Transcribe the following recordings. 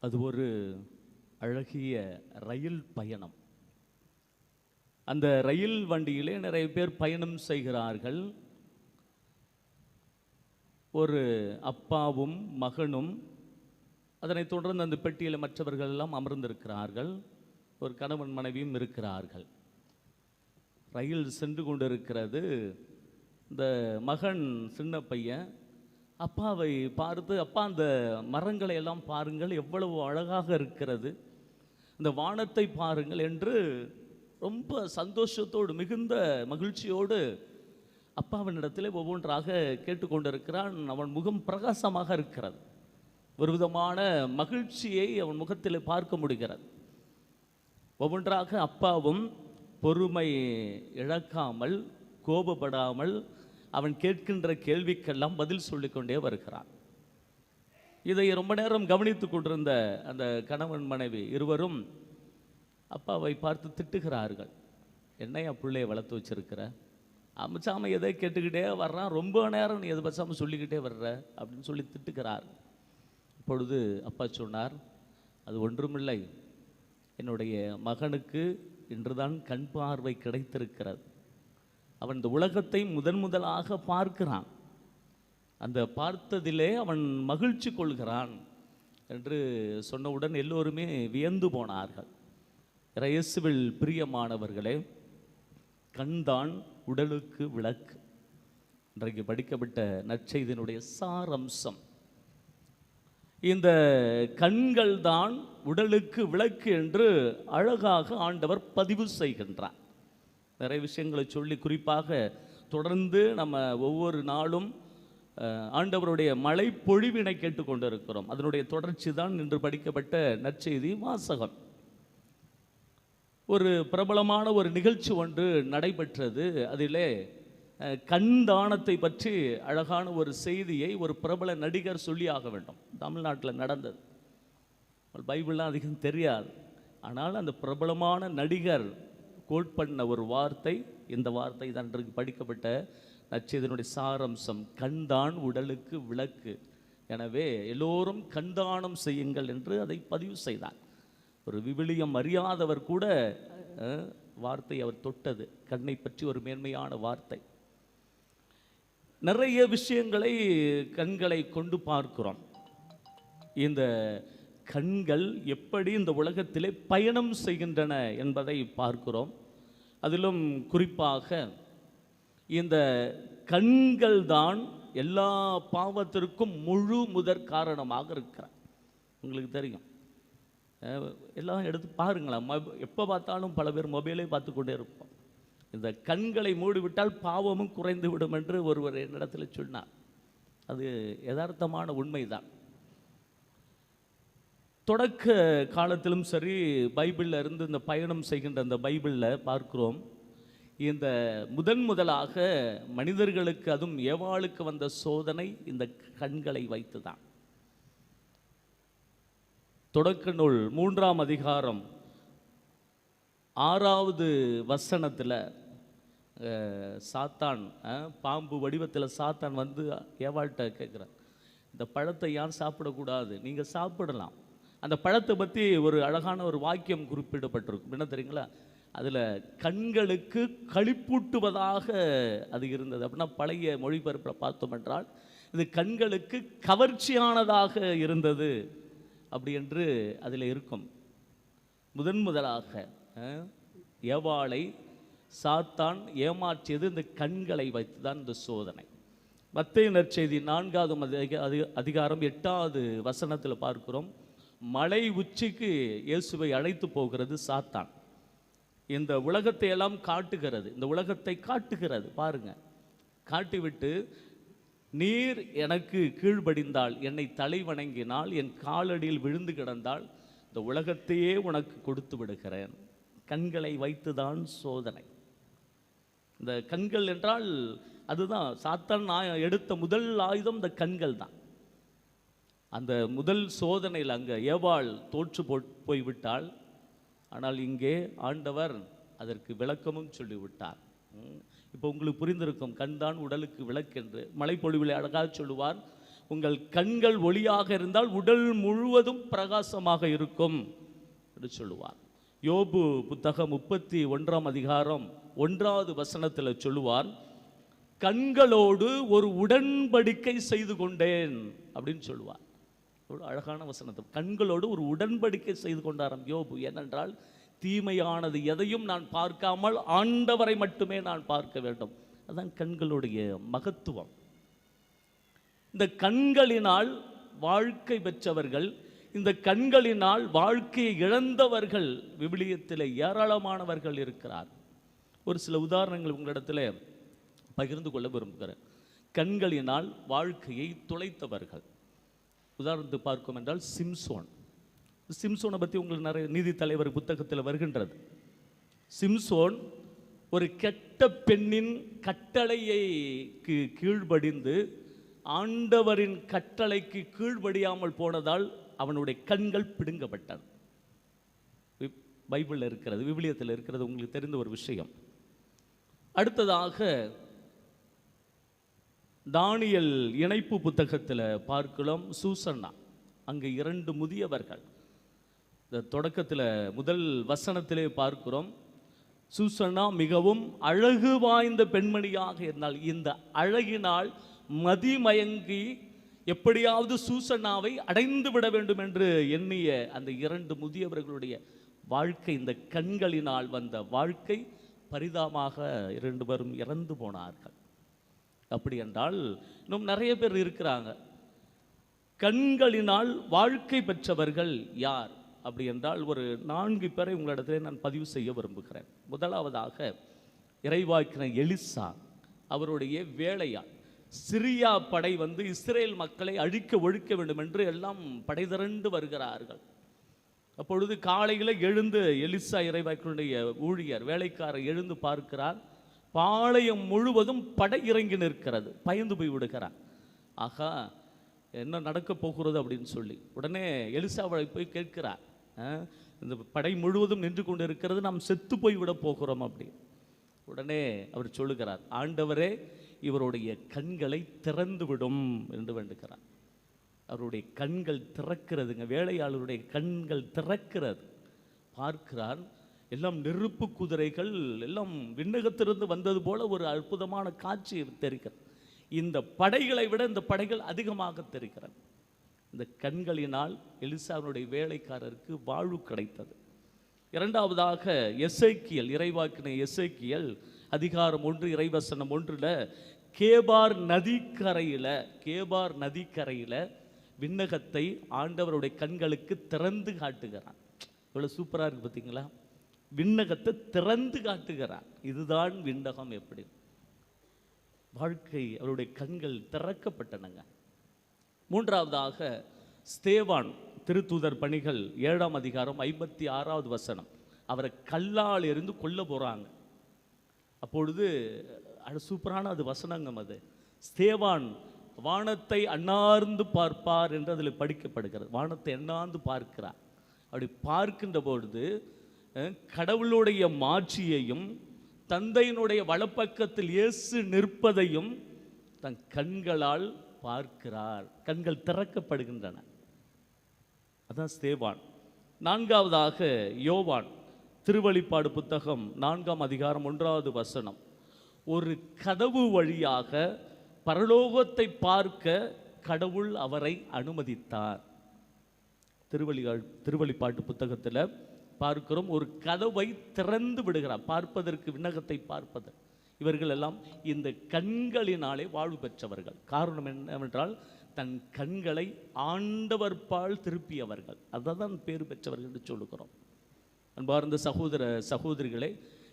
அது ஒரு அழகிய ரயில் பயணம். அந்த ரயில் வண்டியிலே நிறைய பேர் பயணம் செய்கிறார்கள். ஒரு அப்பாவும் மகனும் அதனைத் தொடர்ந்து அந்த பெட்டியில் மற்றவர்கள் எல்லாம் அமர்ந்திருக்கிறார்கள். ஒரு கணவன் மனைவியும் இருக்கிறார்கள். ரயில் சென்று கொண்டிருக்கிறது. இந்த மகன் சின்ன பையன் அப்பாவை பார்த்து அப்பா அந்த மரங்களை எல்லாம் பாருங்கள் எவ்வளவு அழகாக இருக்கிறது. இந்த வானத்தை பாருங்கள் என்று ரொம்ப சந்தோஷத்தோடு மிகுந்த மகிழ்ச்சியோடு அப்பாவினிடத்தில் ஒவ்வொன்றாக கேட்டுக்கொண்டிருக்கிறான். அவன் முகம் பிரகாசமாக இருக்கிறது. ஒரு விதமான மகிழ்ச்சியை அவன் முகத்தில் பார்க்க முடிகிறது. ஒவ்வொன்றாக அப்பாவும் பொறுமை இழக்காமல் கோபப்படாமல் அவன் கேட்கின்ற கேள்விக்கெல்லாம் பதில் சொல்லிக்கொண்டே வருகிறான். இதை ரொம்ப நேரம் கவனித்து கொண்டிருந்த அந்த கணவன் மனைவி இருவரும் அப்பாவை பார்த்து திட்டுகிறார்கள். என்னையா பிள்ளையை வளர்த்து வச்சிருக்கிற? அமைச்சாம எதை கேட்டுக்கிட்டே வர்றான்? ரொம்ப நேரம் நீ எது பசாமல் சொல்லிக்கிட்டே வர்ற? அப்படின்னு சொல்லி திட்டுகிறார். அப்பொழுது அப்பா சொன்னார் அது ஒன்றுமில்லை. என்னுடைய மகனுக்கு இன்றுதான் கண் பார்வை கிடைத்திருக்கிறது. அவன் இந்த உலகத்தை முதன் முதலாக பார்க்கிறான். அந்த பார்த்ததிலே அவன் மகிழ்ச்சி கொள்கிறான் என்று சொன்னவுடன் எல்லோருமே வியந்து போனார்கள். இயேசுவில் பிரியமானவர்களே கண்தான் உடலுக்கு விளக்கு. இன்றைக்கு படிக்கப்பட்ட நற்செய்தியினுடைய சாரம்சம். இந்த கண்கள் தான் உடலுக்கு விளக்கு என்று அழகாக ஆண்டவர் பதிவு செய்கின்றார். நிறைய விஷயங்களை சொல்லி குறிப்பாக தொடர்ந்து நம்ம ஒவ்வொரு நாளும் ஆண்டவருடைய மழை பொழிவினை கேட்டுக்கொண்டிருக்கிறோம். அதனுடைய தொடர்ச்சி தான் இன்று படிக்கப்பட்ட நற்செய்தி வாசகம். ஒரு பிரபலமான ஒரு நிகழ்ச்சி ஒன்று நடைபெற்றது. அதிலே அஹ், கண் தானத்தை பற்றி அழகான ஒரு செய்தியை ஒரு பிரபல நடிகர் சொல்லியாக வேண்டும். தமிழ்நாட்டில் நடந்தது. பைபிள்லாம் அதிகம் தெரியாது. ஆனால் அந்த பிரபலமான நடிகர் கோட் பண்ண ஒரு வார்த்தை. இந்த வார்த்தை தான் இன்றைக்கு படிக்கப்பட்ட நச்செய்தனுடைய சாரம்சம். கண்தான் உடலுக்கு விளக்கு. எனவே எல்லோரும் கண்தானம் செய்யுங்கள் என்று அதை பதிவு செய்தார். ஒரு விவிலியம் அறியாதவர் கூட வார்த்தை அவர் தொட்டது. கண்ணை பற்றி ஒரு மேன்மையான வார்த்தை. நிறைய விஷயங்களை கண்களை கொண்டு பார்க்கிறோம். இந்த கண்கள் எப்படி இந்த உலகத்திலே பயணம் செய்கின்றன என்பதை பார்க்கிறோம். அதிலும் குறிப்பாக இந்த கண்கள் தான் எல்லா பாவத்திற்கும் முழு முதற் காரணமாக இருக்கிறார். உங்களுக்கு தெரியும். எல்லாம் எடுத்து பாருங்களேன். எப்போ பார்த்தாலும் பல பேர் மொபைலே பார்த்து கொண்டே இருப்போம் இந்த கண்களை மூடிவிட்டால் பாவமும் குறைந்து விடும் என்று ஒருவர் என்னிடத்தில் சொன்னார். அது யதார்த்தமான உண்மைதான். தொடக்க காலத்திலும் சரி பைபிளில் இருந்து இந்த பயணம் செய்கின்ற அந்த பைபிளில் பார்க்கிறோம். இந்த முதன் முதலாக மனிதர்களுக்கு அதுவும் ஏவாளுக்கு வந்த சோதனை இந்த கண்களை வைத்து தான் தொடக்க நூல் மூன்றாம் அதிகாரம் ஆறாவது வசனத்தில் சாத்தான் பாம்பு வடிவத்தில் சாத்தான் வந்து ஏவாள்கிட்ட கேட்குறான் இந்த பழத்தை யார் சாப்பிடக்கூடாது? நீங்கள் சாப்பிடலாம். அந்த பழத்தை பற்றி ஒரு அழகான ஒரு வாக்கியம் குறிப்பிடப்பட்டிருக்கும். என்ன தெரியுங்களா? அதில் கண்களுக்கு களிப்பூட்டுவதாக அது இருந்தது. அப்படின்னா பழைய மொழிபெயர்ப்பில் பார்த்தோம் என்றால் இது கண்களுக்கு கவர்ச்சியானதாக இருந்தது அப்படி என்று அதில் இருக்கும். முதன் முதலாக ஏவாளை சாத்தான் ஏமாற்றியது இந்த கண்களை வைத்து தான் இந்த சோதனை. மத்திய நற்செய்தி நான்காவது அதிக- அதிகாரம் எட்டாவது வசனத்தில் பார்க்கிறோம். மலை உச்சிக்கு இயேசுவை அழைத்து போகிறது சாத்தான். இந்த உலகத்தை எல்லாம் காட்டுகிறது. இந்த உலகத்தை காட்டுகிறது. பாருங்க. காட்டிவிட்டு நீர் எனக்கு கீழ்படிந்தால் என்னை தலை வணங்கினால் என் காலடியில் விழுந்து கிடந்தால் இந்த உலகத்தையே உனக்கு கொடுத்து விடுகிறேன். கண்களை வைத்துதான் சோதனை. இந்த கண்கள் என்றால் அதுதான் சாத்தான் நான் எடுத்த முதல் ஆயுதம் இந்த கண்கள் தான். அந்த முதல் சோதனையில் அங்கே ஏவாள் தோற்று போ போய்விட்டாள். ஆனால் இங்கே ஆண்டவர் அதற்கு விளக்கமும் சொல்லிவிட்டார். இப்போ உங்களுக்கு புரிந்திருக்கும் கண்தான் உடலுக்கு விளக்கென்று மலைப்பொழிவில் அழகாக சொல்லுவார் உங்கள் கண்கள் ஒளியாக இருந்தால் உடல் முழுவதும் பிரகாசமாக இருக்கும் என்று சொல்லுவார். யோபு புத்தகம் முப்பத்தி ஒன்றாம் அதிகாரம் ஒன்றாவது வசனத்தில் சொல்லுவார் கண்களோடு ஒரு உடன்படிக்கை செய்து கொண்டேன் அப்படின்னு சொல்லுவார். எவ்வளோ அழகான வசனத்தை. கண்களோடு ஒரு உடன்படிக்கை செய்து கொண்டாராம் யோபு. ஏனென்றால் தீமையானது எதையும் நான் பார்க்காமல் ஆண்டவரை மட்டுமே நான் பார்க்க வேண்டும். அதான் கண்களுடைய மகத்துவம். இந்த கண்களினால் வாழ்க்கை பெற்றவர்கள் இந்த கண்களினால் வாழ்க்கையை இழந்தவர்கள் விவிலியத்தில் ஏராளமானவர்கள் இருக்கிறார். ஒரு சில உதாரணங்கள் உங்களிடத்தில் பகிர்ந்து கொள்ள விரும்புகிறேன். கண்களினால் வாழ்க்கையை துளைத்தவர்கள். உதாரணத்துக்கு பார்க்கும் என்றால் சிம்சோன். சிம்சோனை பற்றி உங்களுக்கு நிறைய நீதி தலைவர் புத்தகத்தில் வருகின்றது. சிம்சோன் ஒரு கெட்ட பெண்ணின் கட்டளையை கீழ்படிந்து ஆண்டவரின் கட்டளைக்கு கீழ்படியாமல் போனதால் அவனுடைய கண்கள் பிடுங்கப்பட்டது. பைபிளில் இருக்கிறது விவிலியத்தில் இருக்கிறது உங்களுக்கு தெரிந்த ஒரு விஷயம். அடுத்ததாக தானியல் இணைப்பு புத்தகத்தில் பார்க்கலாம். சூசன்னா அங்கே இரண்டு முதியவர்கள். இந்த தொடக்கத்தில் முதல் வசனத்திலே பார்க்கிறோம். சூசன்னா மிகவும் அழகு வாய்ந்த பெண்மணியாக இருந்தால் இந்த அழகினால் மதிமயங்கி எப்படியாவது சூசன்னாவை அடைந்து விட வேண்டும் என்று எண்ணிய அந்த இரண்டு முதியவர்களுடைய வாழ்க்கை இந்த கண்களினால் வந்த வாழ்க்கை பரிதாமாக இரண்டு பேரும் இறந்து போனார்கள். அப்படி என்றால் இன்னும் நிறைய பேர் இருக்கிறாங்க. கண்களினால் வாழ்க்கை பெற்றவர்கள் யார்? அப்படி என்றால் ஒரு நான்கு பேரை உங்களிடத்திலே நான் பதிவு செய்ய விரும்புகிறேன். முதலாவதாக இறைவாக்கின எலிசா அவருடைய வேலையாள் சிரியா படை வந்து இஸ்ரேல் மக்களை அழிக்க ஒழிக்க வேண்டும் என்று எல்லாம் படை திரண்டு வருகிறார்கள். அப்பொழுது காலையில் எழுந்து எலிசா இறைவாக்கினுடைய ஊழியர் வேலைக்காரர் எழுந்து பார்க்கிறார். பாளையம் முழுவதும் படை இறங்கி நிற்கிறது. பயந்து போய் விடுகிறார் ஆகா என்ன நடக்க போகிறது? அப்படின்னு சொல்லி. உடனே எலிசாவை போய் கேட்கிறார் "ஆ, இந்த படை முழுவதும் நின்று கொண்டு இருக்கிறது நாம் செத்து போய் விட போகிறோம் அப்படி உடனே அவர் சொல்லுகிறார் ஆண்டவரே இவருடைய கண்களை திறந்து விடும் என்று வேண்டுகிறார். அவருடைய கண்கள் திறக்கிறதுங்க வேலையாளருடைய கண்கள் திறக்கிறது. பார்க்கிறார் எல்லாம் நெருப்பு குதிரைகள் எல்லாம் விண்ணகத்திலிருந்து வந்தது போல ஒரு அற்புதமான காட்சி தெரிகிறது. இந்த படைகளை விட இந்த படைகள் அதிகமாக தெரிகிறது. இந்த கண்களினால் எலிசாவினுடைய வேலைக்காரருக்கு வாழ்வு கிடைத்தது. இரண்டாவதாக எசைக்கியல் இறைவாக்கின எசேக்கியல் அதிகாரம் ஒன்று இறைவசனம் ஒன்றில் கேபார் நதிக்கரையில் கேபார் நதிக்கரையில் விண்ணகத்தை ஆண்டவருடைய கண்களுக்கு திறந்து காட்டுகிறான். இவ்வளோ சூப்பராக இருக்குது பார்த்தீங்களா விண்ணகத்தை திறந்து காட்டுகிறான் இதுதான் விண்ணகம் எப்படி? வாழ்க்கை அவருடைய கண்கள் திறக்கப்பட்டனங்க. மூன்றாவதாக ஸ்தேவான் திருத்தூதர் பணிகள் ஏழாம் அதிகாரம் ஐம்பத்தி ஆறாவது வசனம். அவரை கல்லால் எறிந்து கொல்ல போகிறாங்க அப்பொழுது அது சூப்பரான அது வசனங்கம் அது. ஸ்தேவான் வானத்தை அண்ணார்ந்து பார்ப்பார் என்று அதில் படிக்கப்படுகிறது. வானத்தை அண்ணாந்து பார்க்கிறார். அப்படி பார்க்கின்ற பொழுது கடவுளுடைய மாட்சியையும் தந்தையினுடைய வலப்பக்கத்தில் இயேசு நிற்பதையும் தன் கண்களால் பார்க்கிறார். கண்கள் திறக்கப்படுகின்றன. அதான் ஸ்தேவான். நான்காவதாக யோவான். திருவழிப்பாடு புத்தகம் நான்காம் அதிகாரம் ஒன்றாவது வசனம். ஒரு கதவு வழியாக பரலோகத்தை பார்க்க கடவுள் அவரை அனுமதித்தார். திருவழிகள் திருவழிப்பாட்டு புத்தகத்தில் பார்க்கிறோம். ஒரு கதவை திறந்து விடுகிறார். பார்ப்பதற்கு விண்ணகத்தை பார்ப்பது இவர்கள் எல்லாம் இந்த கண்களினாலே வாழ்வு பெற்றவர்கள். காரணம் என்னவென்றால் தன் கண்களை ஆண்டவர்பால் திருப்பியவர்கள். அதை தான் பேர் பெற்றவர்கள் என்று சொல்லுகிறோம். அன்பார்ந்த சகோதர சகோதரிகளே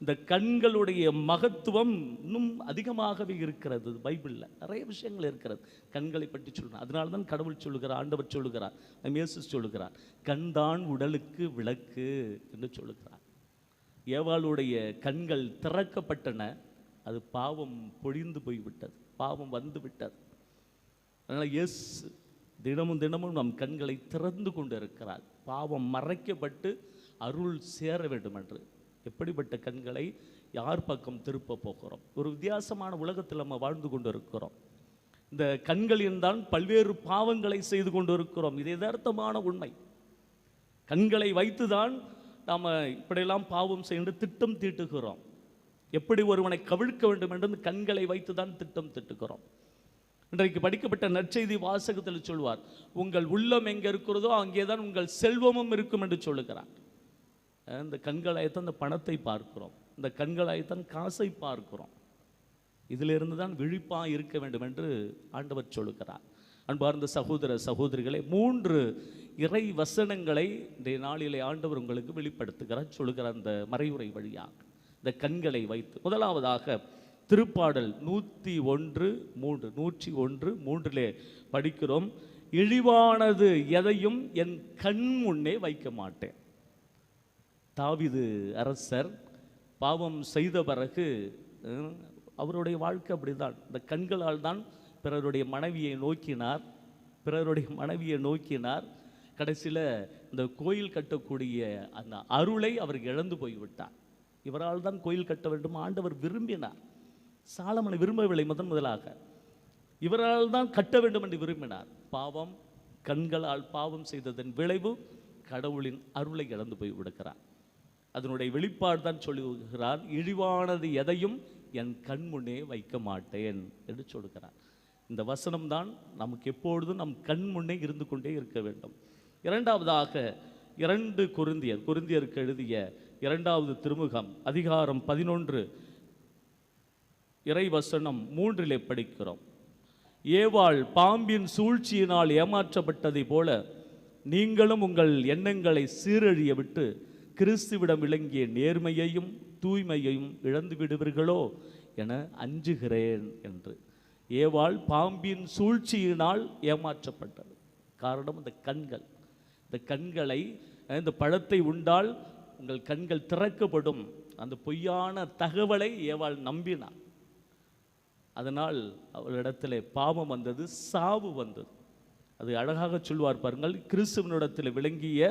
இந்த கண்களுடைய மகத்துவம் இன்னும் அதிகமாகவே இருக்கிறது. பைபிளில் நிறைய விஷயங்கள் இருக்கிறது. கண்களை பற்றி சொல்லணும் அதனால தான் கடவுள் சொல்லுகிறார் ஆண்டவர் சொல்லுகிறார் மேசு இயேசு சொல்லுகிறார். கண்தான் உடலுக்கு விளக்கு என்று சொல்லுகிறார். ஏவாளுடைய கண்கள் திறக்கப்பட்டன அது பாவம் பொழிந்து போய்விட்டது பாவம் வந்து விட்டது அதனால் எஸ் தினமும் தினமும் நம் கண்களை திறந்து கொண்டு இருக்கிறார் பாவம் மறைக்கப்பட்டு அருள் சேர வேண்டும் என்று எப்படிப்பட்ட கண்களை யார் பக்கம் திருப்ப போகிறோம்? ஒரு வித்தியாசமான உலகத்தில் நம்ம வாழ்ந்து கொண்டு இருக்கிறோம் இந்த கண்களில் தான் பல்வேறு பாவங்களை செய்து கொண்டு இருக்கிறோம் இது யதார்த்தமான உண்மை. கண்களை வைத்துதான் நாம் இப்படியெல்லாம் பாவம் செய்து திட்டம் தீட்டுகிறோம். எப்படி ஒருவனை கவிழ்க்க வேண்டும் என்று கண்களை வைத்து தான் திட்டம் திட்டுகிறோம். இன்றைக்கு படிக்கப்பட்ட நற்செய்தி வாசகத்தில் சொல்வார் உங்கள் உள்ளம் எங்கே இருக்கிறதோ அங்கே தான் உங்கள் செல்வமும் இருக்கும் என்று சொல்லுகிறார். இந்த கண்களாயத்தான் இந்த பணத்தை பார்க்கிறோம். இந்த கண்களாயத்தான் காசை பார்க்கிறோம். இதிலிருந்து தான் விழிப்பாக இருக்க வேண்டும் என்று ஆண்டவர் சொல்லுகிறார். அன்பார்ந்த சகோதர சகோதரிகளை மூன்று இறை வசனங்களை இன்றைய நாளிலே ஆண்டவர் உங்களுக்கு வெளிப்படுத்துகிறார் சொல்லுகிறார் அந்த மறைவுரை வழியாக. இந்த கண்களை வைத்து முதலாவதாக திருப்பாடல் நூற்றி ஒன்று மூன்று நூற்றி ஒன்று மூன்றிலே படிக்கிறோம் இழிவானது எதையும் என் கண் முன்னே வைக்க மாட்டேன். தாவிது அரசர் பாவம் செய்த பிறகு அவருடைய வாழ்க்கை அப்படிதான். இந்த கண்களால் தான் பிறருடைய மனைவியை நோக்கினார். பிறருடைய மனைவியை நோக்கினார். கடைசியில் இந்த கோயில் கட்டக்கூடிய அந்த அருளை அவர் இழந்து போய்விட்டார். இவரால் தான் கோயில் கட்ட வேண்டும் ஆண்டவர் விரும்பினார். சாலமனை விரும்பவில்லை முதன் முதலாக. இவரால் தான் கட்ட வேண்டும் என்று விரும்பினார். பாவம் கண்களால் பாவம் செய்ததன் விளைவு கடவுளின் அருளை இழந்து போய் விடுகிறார். அதனுடைய வெளிப்பாடு தான் சொல்லுகிறார் இழிவானது எதையும் என் கண் முன்னே வைக்க மாட்டேன் என்று சொல்கிறார் இந்த வசனம் தான் நமக்கு எப்பொழுதும் நம் கண் முன்னே இருந்து கொண்டே இருக்க வேண்டும். இரண்டாவதாக இரண்டு குருந்தியர் குருந்தியருக்கு எழுதிய இரண்டாவது திருமுகம் அதிகாரம் பதினொன்று இறைவசனம் மூன்றிலே படிக்கிறோம். ஏவாள் பாம்பின் சூழ்ச்சியினால் ஏமாற்றப்பட்டதை போல நீங்களும் உங்கள் எண்ணங்களை சீரழிய விட்டு கிறிஸ்துவிடம் விளங்கிய நேர்மையையும் தூய்மையையும் இழந்து விடுவீர்களோ என அஞ்சுகிறேன் என்று. ஏவாள் பாம்பின் சூழ்ச்சியினால் ஏமாற்றப்பட்டது. காரணம் இந்த கண்கள். இந்த கண்களை இந்த பழத்தை உண்டால் உங்கள் கண்கள் திறக்கப்படும். அந்த பொய்யான தகவலை ஏவாள் நம்பினார் அதனால் அவளிடத்தில் பாவம் வந்தது சாவு வந்தது. அது அழகாக சொல்வார் பாருங்கள் கிறிஸ்துவனிடத்தில் விளங்கிய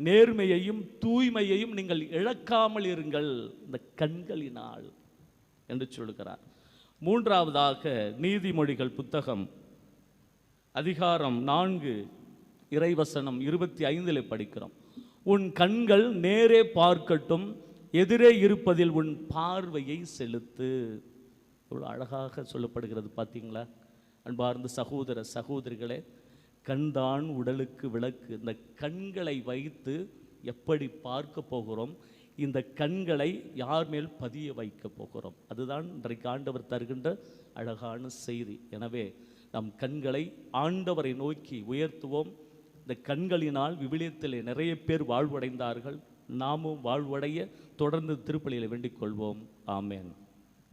நேர்மையையும் தூய்மையையும் நீங்கள் இழக்காமல் இருங்கள். இந்த கண்களினால் என்று சொல்கிறார் மூன்றாவதாக நீதிமொழிகள் புத்தகம். அதிகாரம் நான்கு இறைவசனம் இருபத்தி ஐந்தில் படிக்கிறோம். உன் கண்கள் நேரே பார்க்கட்டும் எதிரே இருப்பதில் உன் பார்வையை செலுத்து. இவ்வளோ அழகாக சொல்லப்படுகிறது பார்த்தீங்களா அன்பார்ந்த சகோதர சகோதரிகளே கண்தான் உடலுக்கு விளக்கு. இந்த கண்களை வைத்து எப்படி பார்க்க போகிறோம்? இந்த கண்களை யார் மேல் பதிய வைக்க போகிறோம்? அதுதான் இன்றைக்கு ஆண்டவர் தருகின்ற அழகான செய்தி. எனவே நம் கண்களை ஆண்டவரை நோக்கி உயர்த்துவோம். இந்த கண்களினால் விவிலியத்தில் நிறைய பேர் வாழ்வடைந்தார்கள். நாமும் வாழ்வடைய தொடர்ந்து திருப்பலியில் வேண்டிக் கொள்வோம். ஆமேன்.